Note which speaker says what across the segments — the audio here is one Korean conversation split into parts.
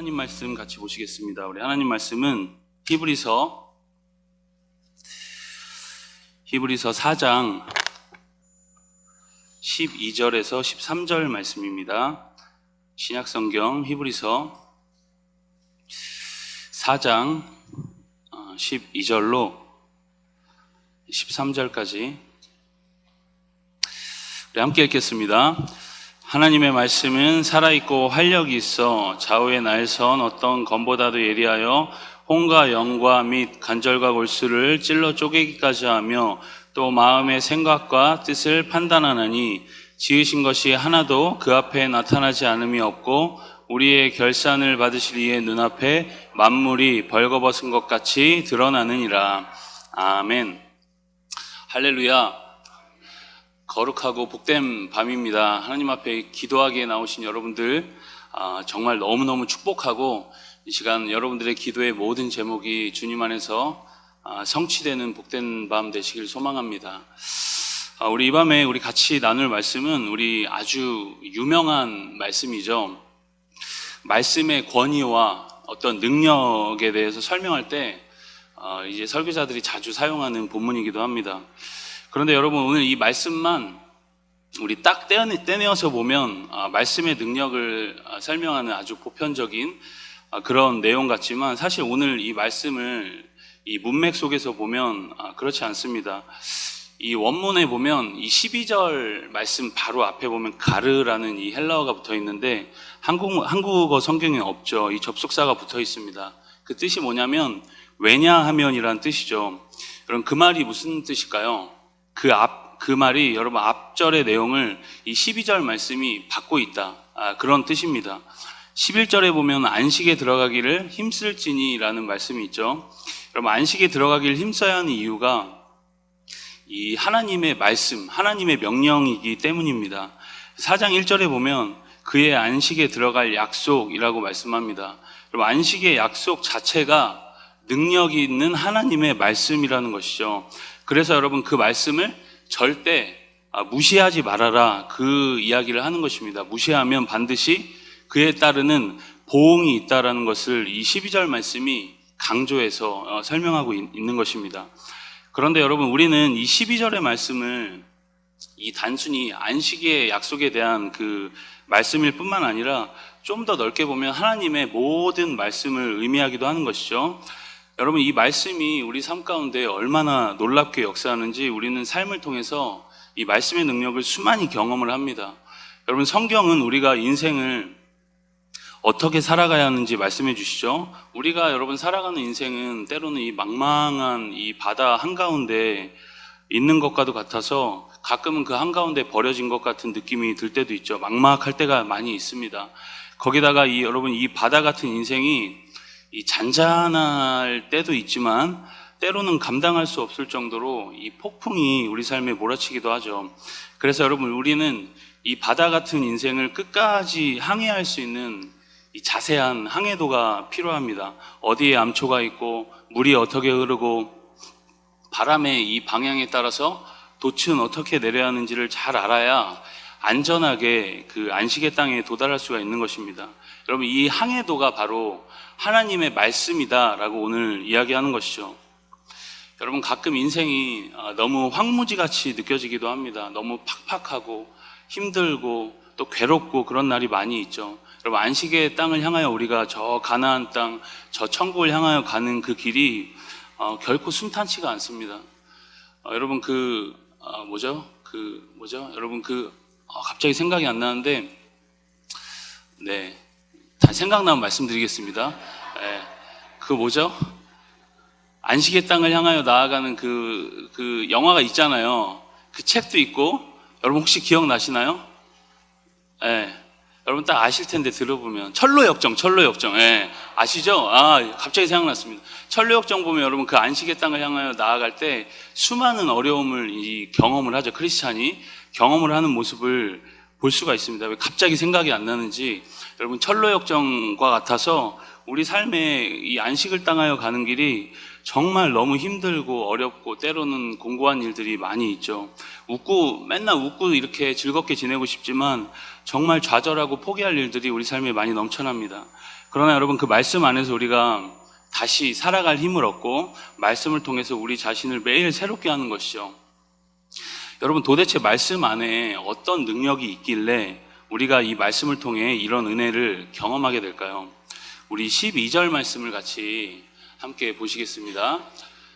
Speaker 1: 하나님 말씀 같이 보시겠습니다. 우리 하나님 말씀은 히브리서 히브리서 4장 12절에서 13절 말씀입니다. 신약 성경 히브리서 4장 12절로 13절까지 우리 함께 읽겠습니다. 하나님의 말씀은 살아있고 활력이 있어 좌우의 날선 어떤 검보다도 예리하여 홍과 영과 및 간절과 골수를 찔러 쪼개기까지 하며 또 마음의 생각과 뜻을 판단하느니 지으신 것이 하나도 그 앞에 나타나지 않음이 없고 우리의 결산을 받으실 이의 눈앞에 만물이 벌거벗은 것 같이 드러나느니라. 아멘. 할렐루야. 거룩하고 복된 밤입니다. 하나님 앞에 기도하기에 나오신 여러분들 아, 정말 너무너무 축복하고 이 시간 여러분들의 기도의 모든 제목이 주님 안에서 아, 성취되는 복된 밤 되시길 소망합니다. 아, 우리 이 밤에 우리 같이 나눌 말씀은 우리 아주 유명한 말씀이죠. 말씀의 권위와 어떤 능력에 대해서 설명할 때 아, 이제 설교자들이 자주 사용하는 본문이기도 합니다. 그런데 여러분 오늘 이 말씀만 우리 딱 떼어내, 떼내어 서 보면 아, 말씀의 능력을 아, 설명하는 아주 보편적인 아, 그런 내용 같지만 사실 오늘 이 말씀을 이 문맥 속에서 보면 아, 그렇지 않습니다. 이 원문에 보면 이 12절 말씀 바로 앞에 보면 가르라는 이 헬라어가 붙어 있는데 한국, 한국어 성경에 없죠. 이 접속사가 붙어 있습니다. 그 뜻이 뭐냐면 왜냐하면이라는 뜻이죠. 그럼 그 말이 무슨 뜻일까요? 그 앞, 그 말이 여러분 앞절의 내용을 이 12절 말씀이 받고 있다. 아, 그런 뜻입니다. 11절에 보면 안식에 들어가기를 힘쓸지니라는 말씀이 있죠. 여러분 안식에 들어가기를 힘써야 하는 이유가 이 하나님의 말씀, 하나님의 명령이기 때문입니다. 4장 1절에 보면 그의 안식에 들어갈 약속이라고 말씀합니다. 여러분 안식의 약속 자체가 능력이 있는 하나님의 말씀이라는 것이죠. 그래서 여러분 그 말씀을 절대 아, 무시하지 말아라 그 이야기를 하는 것입니다. 무시하면 반드시 그에 따르는 보응이 있다라는 것을 이 12절 말씀이 강조해서 어, 설명하고 있- 있는 것입니다. 그런데 여러분 우리는 이 12절의 말씀을 이 단순히 안식의 약속에 대한 그 말씀일 뿐만 아니라 좀 더 넓게 보면 하나님의 모든 말씀을 의미하기도 하는 것이죠. 여러분 이 말씀이 우리 삶 가운데 얼마나 놀랍게 역사하는지 우리는 삶을 통해서 이 말씀의 능력을 수많이 경험을 합니다. 여러분 성경은 우리가 인생을 어떻게 살아가야 하는지 말씀해 주시죠. 우리가 여러분 살아가는 인생은 때로는 이 망망한 이 바다 한가운데 있는 것과도 같아서 가끔은 그 한가운데 버려진 것 같은 느낌이 들 때도 있죠. 막막할 때가 많이 있습니다. 거기다가 이 여러분 이 바다 같은 인생이 이 잔잔할 때도 있지만 때로는 감당할 수 없을 정도로 이 폭풍이 우리 삶에 몰아치기도 하죠. 그래서 여러분 우리는 이 바다 같은 인생을 끝까지 항해할 수 있는 이 자세한 항해도가 필요합니다. 어디에 암초가 있고 물이 어떻게 흐르고 바람의 이 방향에 따라서 돛은 어떻게 내려야 하는지를 잘 알아야 안전하게 그 안식의 땅에 도달할 수가 있는 것입니다. 여러분 이 항해도가 바로 하나님의 말씀이다라고 오늘 이야기하는 것이죠. 여러분 가끔 인생이 아, 너무 황무지 같이 느껴지기도 합니다. 너무 팍팍하고 힘들고 또 괴롭고 그런 날이 많이 있죠. 여러분 안식의 땅을 향하여 우리가 저 가나안 땅, 저 천국을 향하여 가는 그 길이 어, 결코 순탄치가 않습니다. 어, 여러분 그 어, 뭐죠? 그 뭐죠? 여러분 그 어, 갑자기 생각이 안 나는데 네. 다 생각나면 말씀드리겠습니다. 예. 그 뭐죠? 안식의 땅을 향하여 나아가는 그, 그 영화가 있잖아요. 그 책도 있고, 여러분 혹시 기억나시나요? 예. 여러분 딱 아실 텐데 들어보면. 철로역정, 철로역정. 예. 아시죠? 아, 갑자기 생각났습니다. 철로역정 보면 여러분 그 안식의 땅을 향하여 나아갈 때 수많은 어려움을 이 경험을 하죠. 크리스찬이 경험을 하는 모습을 볼 수가 있습니다. 왜 갑자기 생각이 안 나는지 여러분 철로역정과 같아서 우리 삶에 이 안식을 땅하여 가는 길이 정말 너무 힘들고 어렵고 때로는 공고한 일들이 많이 있죠. 웃고 맨날 웃고 이렇게 즐겁게 지내고 싶지만 정말 좌절하고 포기할 일들이 우리 삶에 많이 넘쳐납니다. 그러나 여러분 그 말씀 안에서 우리가 다시 살아갈 힘을 얻고 말씀을 통해서 우리 자신을 매일 새롭게 하는 것이죠. 여러분 도대체 말씀 안에 어떤 능력이 있길래 우리가 이 말씀을 통해 이런 은혜를 경험하게 될까요? 우리 12절 말씀을 같이 함께 보시겠습니다.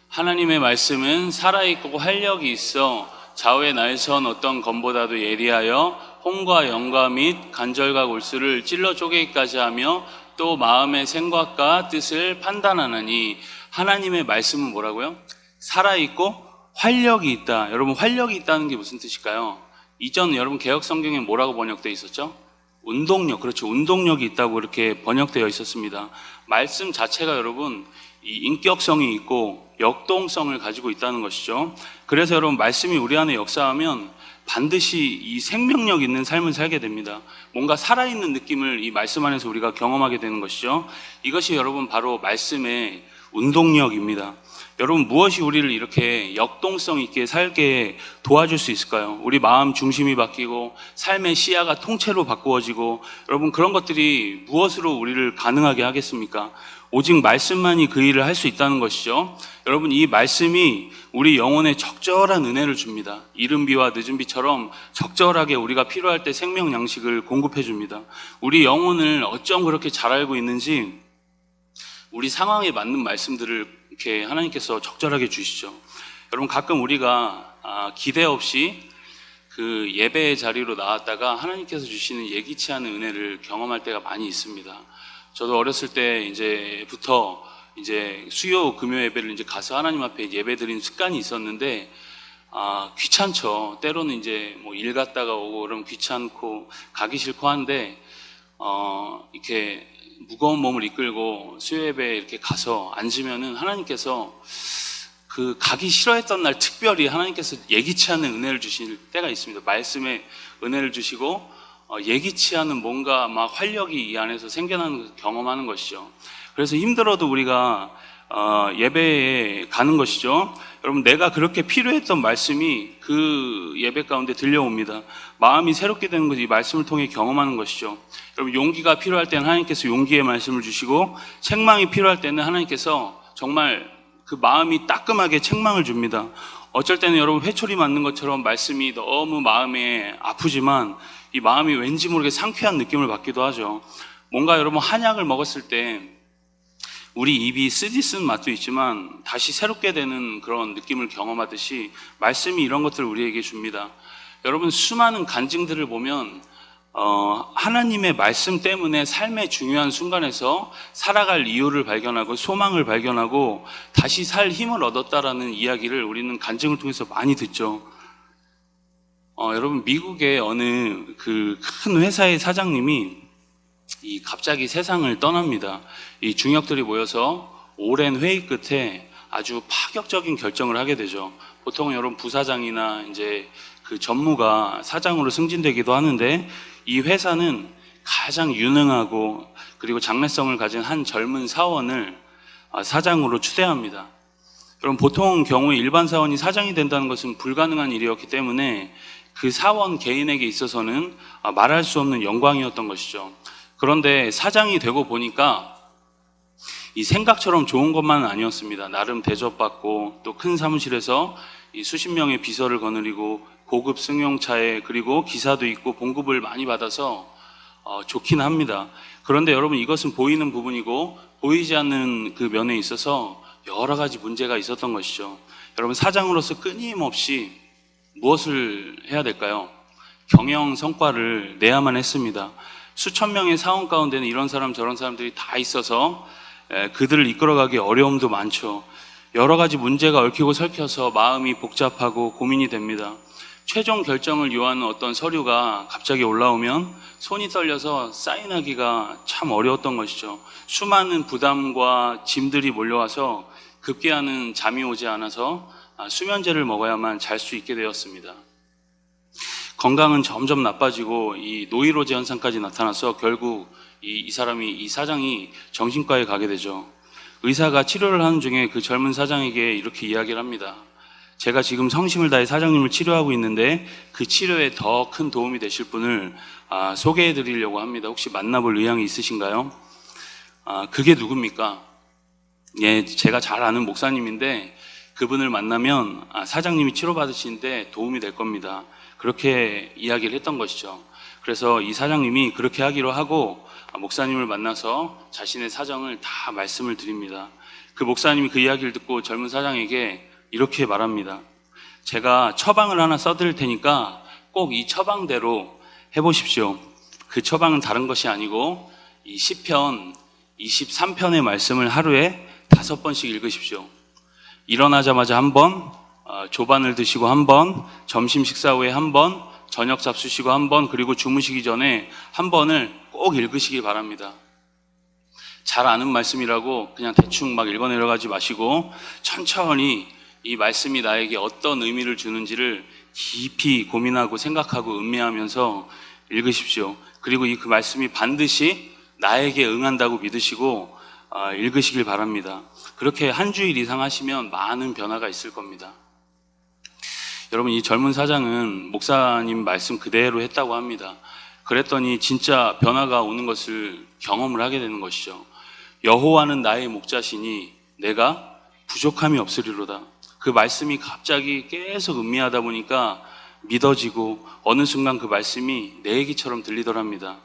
Speaker 1: 하나님의 말씀은 살아있고 활력이 있어 좌우의 날선 어떤 검보다도 예리하여 홍과 영과 및 간절과 골수를 찔러 쪼개기까지 하며 또 마음의 생각과 뜻을 판단하느니 하나님의 말씀은 뭐라고요? 살아있고 활력이 있다. 여러분 활력이 있다는 게 무슨 뜻일까요? 이전 여러분 개혁 성경에 뭐라고 번역되어 있었죠? 운동력, 그렇죠. 운동력이 있다고 이렇게 번역되어 있었습니다. 말씀 자체가 여러분 이 인격성이 있고 역동성을 가지고 있다는 것이죠. 그래서 여러분 말씀이 우리 안에 역사하면 반드시 이 생명력 있는 삶을 살게 됩니다. 뭔가 살아있는 느낌을 이 말씀 안에서 우리가 경험하게 되는 것이죠. 이것이 여러분 바로 말씀의 운동력입니다. 여러분 무엇이 우리를 이렇게 역동성 있게 살게 도와줄 수 있을까요? 우리 마음 중심이 바뀌고 삶의 시야가 통째로 바꾸어지고 여러분 그런 것들이 무엇으로 우리를 가능하게 하겠습니까? 오직 말씀만이 그 일을 할 수 있다는 것이죠. 여러분 이 말씀이 우리 영혼에 적절한 은혜를 줍니다. 이른 비와 늦은 비처럼 적절하게 우리가 필요할 때 생명 양식을 공급해 줍니다. 우리 영혼을 어쩜 그렇게 잘 알고 있는지 우리 상황에 맞는 말씀들을 이렇게 하나님께서 적절하게 주시죠. 여러분 가끔 우리가 아, 기대 없이 그 예배의 자리로 나왔다가 하나님께서 주시는 예기치 않은 은혜를 경험할 때가 많이 있습니다. 저도 어렸을 때 이제부터 이제 수요 금요 예배를 이제 가서 하나님 앞에 예배 드리는 습관이 있었는데 아, 귀찮죠. 때로는 이제 뭐 일 갔다가 오고 그러면 귀찮고 가기 싫고 한데 어, 이렇게 무거운 몸을 이끌고 수요 예배에 이렇게 가서 앉으면은 하나님께서 그 가기 싫어했던 날 특별히 하나님께서 예기치 않은 은혜를 주실 때가 있습니다. 말씀에 은혜를 주시고 어, 예기치 않은 뭔가 막 활력이 이 안에서 생겨나는 경험하는 것이죠. 그래서 힘들어도 우리가 어, 예배에 가는 것이죠. 여러분 내가 그렇게 필요했던 말씀이 그 예배 가운데 들려옵니다. 마음이 새롭게 되는 것이 이 말씀을 통해 경험하는 것이죠. 여러분 용기가 필요할 때는 하나님께서 용기의 말씀을 주시고 책망이 필요할 때는 하나님께서 정말 그 마음이 따끔하게 책망을 줍니다. 어쩔 때는 여러분 회초리 맞는 것처럼 말씀이 너무 마음에 아프지만 이 마음이 왠지 모르게 상쾌한 느낌을 받기도 하죠. 뭔가 여러분 한약을 먹었을 때 우리 입이 쓰디쓴 맛도 있지만 다시 새롭게 되는 그런 느낌을 경험하듯이 말씀이 이런 것들을 우리에게 줍니다. 여러분 수많은 간증들을 보면 어, 하나님의 말씀 때문에 삶의 중요한 순간에서 살아갈 이유를 발견하고 소망을 발견하고 다시 살 힘을 얻었다라는 이야기를 우리는 간증을 통해서 많이 듣죠. 어, 여러분 미국의 어느 그 큰 회사의 사장님이 이 갑자기 세상을 떠납니다. 이 중역들이 모여서 오랜 회의 끝에 아주 파격적인 결정을 하게 되죠. 보통 여러분 부사장이나 이제 그 전무가 사장으로 승진되기도 하는데 이 회사는 가장 유능하고 그리고 장래성을 가진 한 젊은 사원을 아, 사장으로 추대합니다. 그럼 보통 경우에 일반 사원이 사장이 된다는 것은 불가능한 일이었기 때문에 그 사원 개인에게 있어서는 아, 말할 수 없는 영광이었던 것이죠. 그런데 사장이 되고 보니까 이 생각처럼 좋은 것만은 아니었습니다. 나름 대접받고 또 큰 사무실에서 이 수십 명의 비서를 거느리고 고급 승용차에 그리고 기사도 있고 봉급을 많이 받아서 어, 좋긴 합니다. 그런데 여러분 이것은 보이는 부분이고 보이지 않는 그 면에 있어서 여러 가지 문제가 있었던 것이죠. 여러분 사장으로서 끊임없이 무엇을 해야 될까요? 경영 성과를 내야만 했습니다. 수천 명의 사원 가운데는 이런 사람 저런 사람들이 다 있어서 에, 그들을 이끌어가기 어려움도 많죠. 여러 가지 문제가 얽히고 설켜서 마음이 복잡하고 고민이 됩니다. 최종 결정을 요하는 어떤 서류가 갑자기 올라오면 손이 떨려서 사인하기가 참 어려웠던 것이죠. 수많은 부담과 짐들이 몰려와서 급기야는 잠이 오지 않아서 아, 수면제를 먹어야만 잘 수 있게 되었습니다. 건강은 점점 나빠지고 이 노이로제 현상까지 나타나서 결국 이, 이 사람이 이 사장이 정신과에 가게 되죠. 의사가 치료를 하는 중에 그 젊은 사장에게 이렇게 이야기를 합니다. 제가 지금 성심을 다해 사장님을 치료하고 있는데 그 치료에 더 큰 도움이 되실 분을 아, 소개해 드리려고 합니다. 혹시 만나볼 의향이 있으신가요? 아, 그게 누굽니까? 예, 제가 잘 아는 목사님인데 그분을 만나면 아, 사장님이 치료받으시는데 도움이 될 겁니다. 그렇게 이야기를 했던 것이죠. 그래서 이 사장님이 그렇게 하기로 하고 아, 목사님을 만나서 자신의 사정을 다 말씀을 드립니다. 그 목사님이 그 이야기를 듣고 젊은 사장에게 이렇게 말합니다. 제가 처방을 하나 써드릴 테니까 꼭 이 처방대로 해보십시오. 그 처방은 다른 것이 아니고 이 시편 23편의 말씀을 하루에 다섯 번씩 읽으십시오. 일어나자마자 한 번, 어, 조반을 드시고 한 번, 점심 식사 후에 한 번, 저녁 잡수시고 한 번, 그리고 주무시기 전에 한 번을 꼭 읽으시기 바랍니다. 잘 아는 말씀이라고 그냥 대충 막 읽어 내려 가지 마시고 천천히 이 말씀이 나에게 어떤 의미를 주는지를 깊이 고민하고 생각하고 음미하면서 읽으십시오. 그리고 이 그 말씀이 반드시 나에게 응한다고 믿으시고 어, 읽으시길 바랍니다. 그렇게 한 주일 이상 하시면 많은 변화가 있을 겁니다. 여러분 이 젊은 사장은 목사님 말씀 그대로 했다고 합니다. 그랬더니 진짜 변화가 오는 것을 경험을 하게 되는 것이죠. 여호와는 나의 목자시니 내가 부족함이 없으리로다. 그 말씀이 갑자기 계속 음미하다 보니까 믿어지고 어느 순간 그 말씀이 내 얘기처럼 들리더랍니다.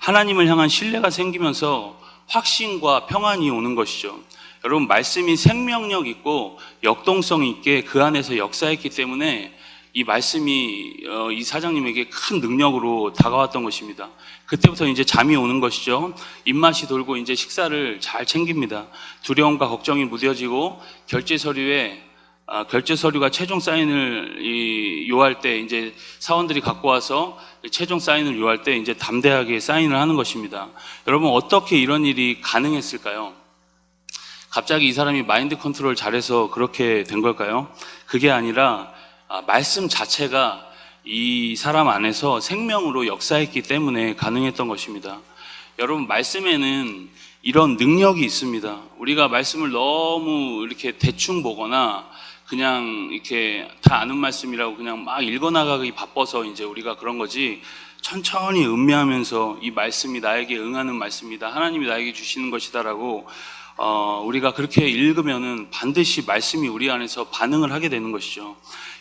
Speaker 1: 하나님을 향한 신뢰가 생기면서 확신과 평안이 오는 것이죠. 여러분 말씀이 생명력 있고 역동성 있게 그 안에서 역사했기 때문에 이 말씀이 어, 이 사장님에게 큰 능력으로 다가왔던 것입니다. 그때부터 이제 잠이 오는 것이죠. 입맛이 돌고 이제 식사를 잘 챙깁니다. 두려움과 걱정이 무뎌지고 결제 서류에 아, 결제 서류가 최종 사인을 이, 요할 때 이제 사원들이 갖고 와서 최종 사인을 요할 때 이제 담대하게 사인을 하는 것입니다. 여러분 어떻게 이런 일이 가능했을까요? 갑자기 이 사람이 마인드 컨트롤 잘해서 그렇게 된 걸까요? 그게 아니라 아, 말씀 자체가 이 사람 안에서 생명으로 역사했기 때문에 가능했던 것입니다. 여러분 말씀에는 이런 능력이 있습니다. 우리가 말씀을 너무 이렇게 대충 보거나 그냥 이렇게 다 아는 말씀이라고 그냥 막 읽어나가기 바빠서 이제 우리가 그런 거지 천천히 음미하면서 이 말씀이 나에게 응하는 말씀이다. 하나님이 나에게 주시는 것이다라고 어, 우리가 그렇게 읽으면은 반드시 말씀이 우리 안에서 반응을 하게 되는 것이죠.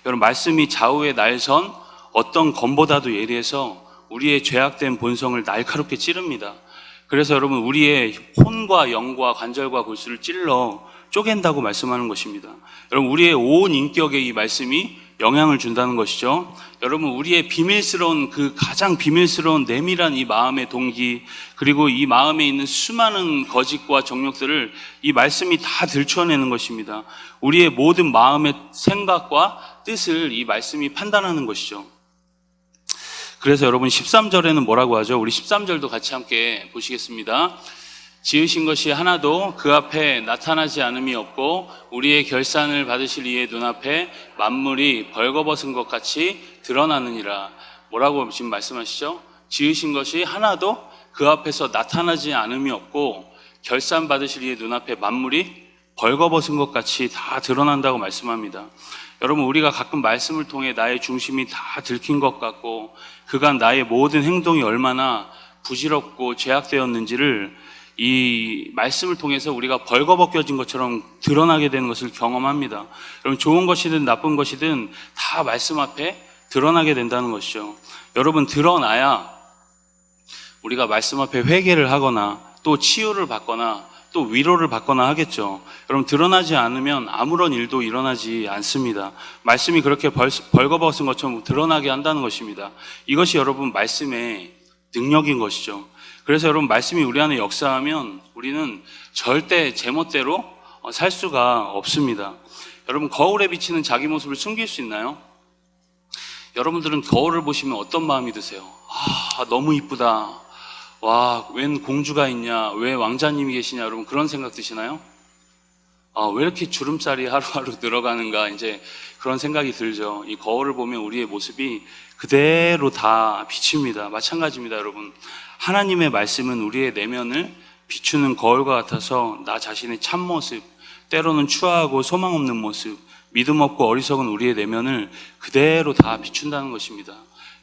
Speaker 1: 여러분 말씀이 좌우의 날선 어떤 검보다도 예리해서 우리의 죄악된 본성을 날카롭게 찌릅니다. 그래서 여러분 우리의 혼과 영과 관절과 골수를 찔러 쪼갠다고 말씀하는 것입니다. 여러분 우리의 온 인격에 이 말씀이 영향을 준다는 것이죠. 여러분 우리의 비밀스러운 그 가장 비밀스러운 내밀한 이 마음의 동기 그리고 이 마음에 있는 수많은 거짓과 정욕들을 이 말씀이 다 들춰내는 것입니다. 우리의 모든 마음의 생각과 뜻을 이 말씀이 판단하는 것이죠. 그래서 여러분 13절에는 뭐라고 하죠? 우리 13절도 같이 함께 보시겠습니다. 지으신 것이 하나도 그 앞에 나타나지 않음이 없고 우리의 결산을 받으실 이의 눈앞에 만물이 벌거벗은 것 같이 드러나느니라. 뭐라고 지금 말씀하시죠? 지으신 것이 하나도 그 앞에서 나타나지 않음이 없고 결산 받으실 이의 눈앞에 만물이 벌거벗은 것 같이 다 드러난다고 말씀합니다. 여러분 우리가 가끔 말씀을 통해 나의 중심이 다 들킨 것 같고 그간 나의 모든 행동이 얼마나 부질없고 죄악되었는지를 이 말씀을 통해서 우리가 벌거벗겨진 것처럼 드러나게 되는 것을 경험합니다. 여러분 좋은 것이든 나쁜 것이든 다 말씀 앞에 드러나게 된다는 것이죠. 여러분 드러나야 우리가 말씀 앞에 회개를 하거나 또 치유를 받거나 또 위로를 받거나 하겠죠. 여러분 드러나지 않으면 아무런 일도 일어나지 않습니다. 말씀이 그렇게 벌, 벌거벗은 것처럼 드러나게 한다는 것입니다. 이것이 여러분 말씀의 능력인 것이죠. 그래서 여러분 말씀이 우리 안에 역사하면 우리는 절대 제멋대로 어, 살 수가 없습니다. 여러분 거울에 비치는 자기 모습을 숨길 수 있나요? 여러분들은 거울을 보시면 어떤 마음이 드세요? 아 너무 이쁘다. 와, 웬 공주가 있냐? 왜 왕자님이 계시냐? 여러분 그런 생각 드시나요? 아, 왜 이렇게 주름살이 하루하루 늘어가는가? 이제 그런 생각이 들죠. 이 거울을 보면 우리의 모습이 그대로 다 비칩니다. 마찬가지입니다, 여러분. 하나님의 말씀은 우리의 내면을 비추는 거울과 같아서 나 자신의 참모습, 때로는 추하고 소망 없는 모습, 믿음 없고 어리석은 우리의 내면을 그대로 다 비춘다는 것입니다.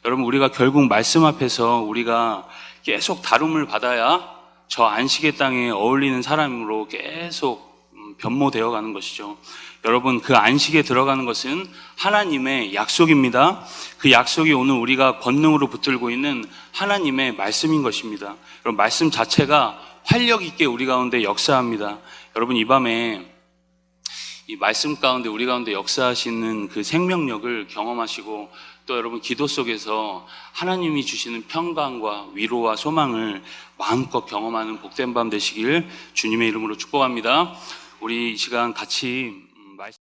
Speaker 1: 여러분, 우리가 결국 말씀 앞에서 우리가 계속 다룸을 받아야 저 안식의 땅에 어울리는 사람으로 계속 음, 변모되어 가는 것이죠. 여러분, 그 안식에 들어가는 것은 하나님의 약속입니다. 그 약속이 오늘 우리가 권능으로 붙들고 있는 하나님의 말씀인 것입니다. 여러분, 말씀 자체가 활력 있게 우리 가운데 역사합니다. 여러분, 이 밤에 이 말씀 가운데 우리 가운데 역사하시는 그 생명력을 경험하시고 또 여러분 기도 속에서 하나님이 주시는 평강과 위로와 소망을 마음껏 경험하는 복된 밤 되시길 주님의 이름으로 축복합니다. 우리 이 시간 같이